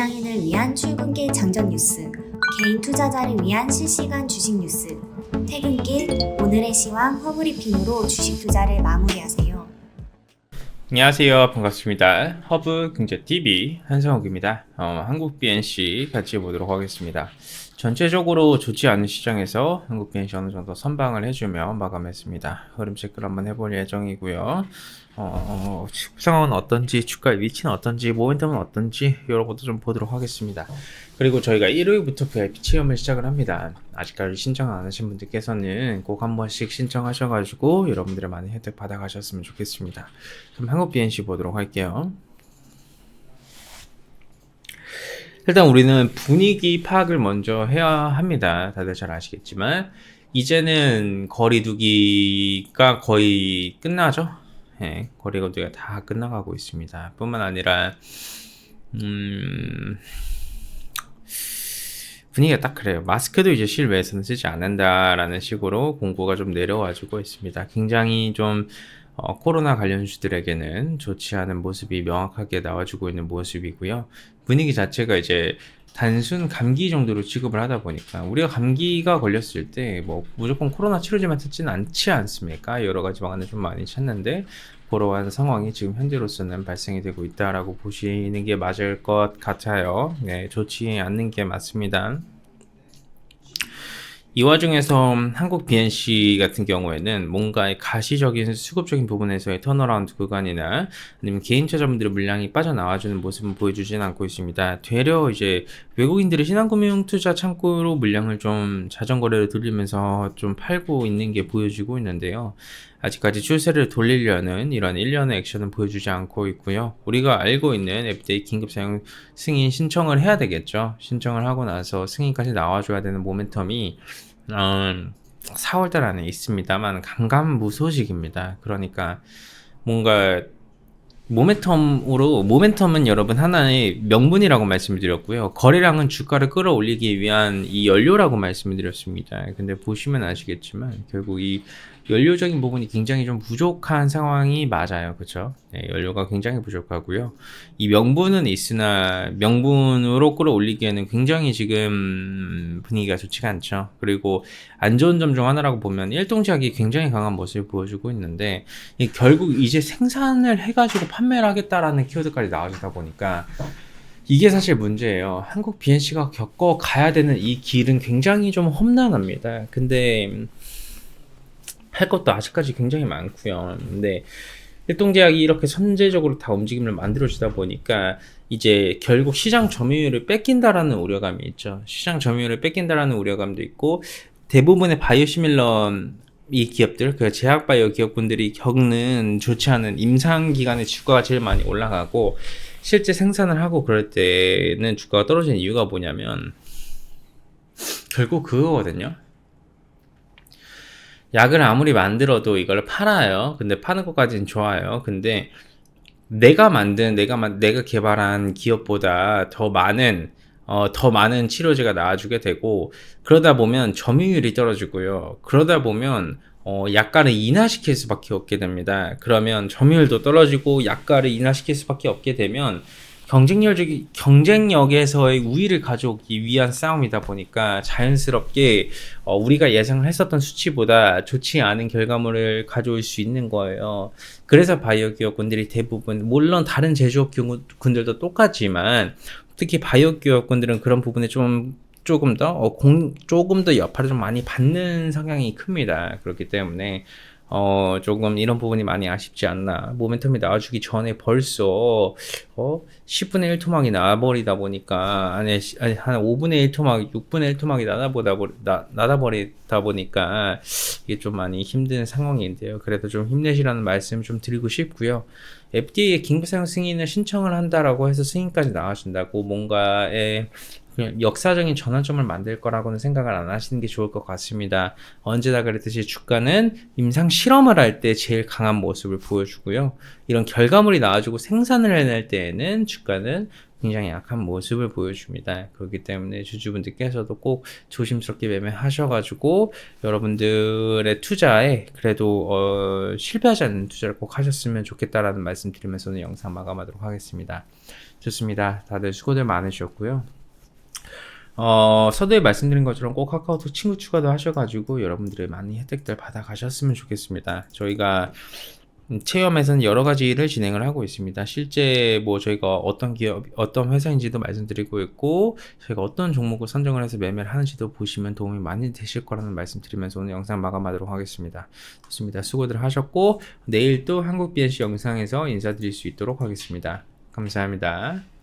직장인을 위한 출근길 장전 뉴스, 개인 투자자를 위한 실시간 주식 뉴스, 퇴근길 오늘의 시황 허브리핑으로 주식 투자를 마무리하세요. 안녕하세요. 반갑습니다. 허브 경제 TV 한성욱입니다. 어, 한국 BNC 같이 보도록 하겠습니다. 전체적으로 좋지 않은 시장에서 한국 BNC 어느 정도 선방을 해주며 마감했습니다. 흐름 체크를 한번 해볼 예정이고요. 어, 지금 상황은 어떤지, 주가의 위치는 어떤지, 모멘텀은 어떤지 이런 것도 좀 보도록 하겠습니다. 그리고 저희가 일요일부터 VIP 체험을 시작을 합니다. 아직까지 신청 안 하신 분들께서는 꼭 한 번씩 신청하셔가지고 여러분들의 많은 혜택 받아가셨으면 좋겠습니다. 그럼 한국 BNC 보도록 할게요. 일단 우리는 분위기 파악을 먼저 해야 합니다. 다들 잘 아시겠지만 이제는 거리두기가 거의 끝나죠. 예, 거리두기가 다 끝나가고 있습니다. 뿐만 아니라 음, 분위기가 딱 그래요. 마스크도 이제 실외에서는 쓰지 않는다라는 식으로 공고가 좀 내려와주고 있습니다. 굉장히 좀 어, 코로나 관련주들에게는 좋지 않은 모습이 명확하게 나와주고 있는 모습이고요. 분위기 자체가 이제 단순 감기 정도로 취급을 하다 보니까 우리가 감기가 걸렸을 때 뭐 무조건 코로나 치료제만 듣지는 않지 않습니까? 여러 가지 방안을 좀 많이 찾는데 그러한 상황이 지금 현재로서는 발생이 되고 있다라고 보시는 게 맞을 것 같아요. 네, 좋지 않는 게 맞습니다. 이 와중에서 한국 BNC 같은 경우에는 뭔가의 가시적인 수급적인 부분에서의 턴어라운드 구간이나 아니면 개인 투자자분들의 물량이 빠져나와주는 모습은 보여주지는 않고 있습니다. 되려 이제 외국인들이 신한금융 투자 창구로 물량을 좀 자전거래로 돌리면서 좀 팔고 있는 게 보여지고 있는데요. 아직까지 추세를 돌리려는 이런 일련의 액션은 보여주지 않고 있고요. 우리가 알고 있는 FDA 긴급 사용 승인 신청을 해야 되겠죠. 신청을 하고 나서 승인까지 나와줘야 되는 모멘텀이 음, 4월달 안에 있습니다만 강감무소식입니다. 그러니까 뭔가 모멘텀으로 모멘텀은 여러분 하나의 명분이라고 말씀을 드렸고요. 거래량은 주가를 끌어올리기 위한 이 연료라고 말씀을 드렸습니다. 근데 보시면 아시겠지만 결국 이 연료적인 부분이 굉장히 좀 부족한 상황이 맞아요. 그렇죠? 네, 연료가 굉장히 부족하고요. 이 명분은 있으나 명분으로 끌어올리기에는 굉장히 지금 분위기가 좋지가 않죠. 그리고 안 좋은 점 중 하나라고 보면 일동작이 굉장히 강한 모습을 보여주고 있는데 결국 이제 생산을 해가지고 판매를 하겠다라는 키워드까지 나와주다 보니까 이게 사실 문제예요. 한국 BNC가 겪어 가야 되는 이 길은 굉장히 좀 험난합니다. 근데 할 것도 아직까지 굉장히 많고요. 근데 일동제약이 이렇게 선제적으로 다 움직임을 만들어주다 보니까 이제 결국 시장 점유율을 뺏긴다라는 우려감이 있죠. 시장 점유율을 뺏긴다라는 우려감도 있고 대부분의 바이오시밀러 이 기업들, 그 제약 바이오 기업분들이 겪는 좋지 않은 임상 기간의 주가가 제일 많이 올라가고 실제 생산을 하고 그럴 때는 주가가 떨어지는 이유가 뭐냐면 결국 그거거든요. 약을 아무리 만들어도 이걸 팔아요. 근데 파는 것까지는 좋아요. 근데 내가 만든 내가 만 내가 개발한 기업보다 더 많은 어, 더 많은 치료제가 나와주게 되고 그러다 보면 점유율이 떨어지고요. 그러다 보면 어, 약가를 인하시킬 수밖에 없게 됩니다. 그러면 점유율도 떨어지고 약가를 인하시킬 수밖에 없게 되면 경쟁력이 경쟁력에서의 우위를 가져오기 위한 싸움이다 보니까 자연스럽게 어, 우리가 예상을 했었던 수치보다 좋지 않은 결과물을 가져올 수 있는 거예요. 그래서 바이오 기업군들이 대부분 물론 다른 제조업 군들도 똑같지만 특히 바이오 기업군들은 그런 부분에 좀 조금 더 어, 공, 조금 더 여파를 좀 많이 받는 성향이 큽니다. 그렇기 때문에 어, 조금 이런 부분이 많이 아쉽지 않나. 모멘텀이 나와주기 전에 벌써, 어, 10분의 1 토막이 나와버리다 보니까, 아니, 아니 한 5분의 1 토막, 6분의 1 토막이 나다보다, 나, 나다버리다 보니까, 이게 좀 많이 힘든 상황인데요. 그래도 좀 힘내시라는 말씀 좀 드리고 싶고요. FDA의 긴급 사용 승인을 신청을 한다라고 해서 승인까지 나와준다고 뭔가에 그냥 역사적인 전환점을 만들 거라고는 생각을 안 하시는 게 좋을 것 같습니다. 언제나 그랬듯이 주가는 임상 실험을 할 때 제일 강한 모습을 보여주고요. 이런 결과물이 나와주고 생산을 해낼 때에는 주가는 굉장히 약한 모습을 보여줍니다. 그렇기 때문에 주주분들께서도 꼭 조심스럽게 매매하셔가지고 여러분들의 투자에 그래도 어, 실패하지 않는 투자를 꼭 하셨으면 좋겠다라는 말씀 드리면서는 영상 마감하도록 하겠습니다. 좋습니다. 다들 수고들 많으셨고요. 어, 서두에 말씀드린 것처럼 꼭 카카오톡 친구 추가도 하셔가지고 여러분들의 많은 혜택들 받아가셨으면 좋겠습니다. 저희가 음, 체험에서는 여러 가지 일을 진행을 하고 있습니다. 실제 뭐 저희가 어떤 기업, 어떤 회사인지도 말씀드리고 있고, 저희가 어떤 종목을 선정을 해서 매매를 하는지도 보시면 도움이 많이 되실 거라는 말씀 드리면서 오늘 영상 마감하도록 하겠습니다. 좋습니다. 수고들 하셨고, 내일 또 한국 BNC 영상에서 인사드릴 수 있도록 하겠습니다. 감사합니다.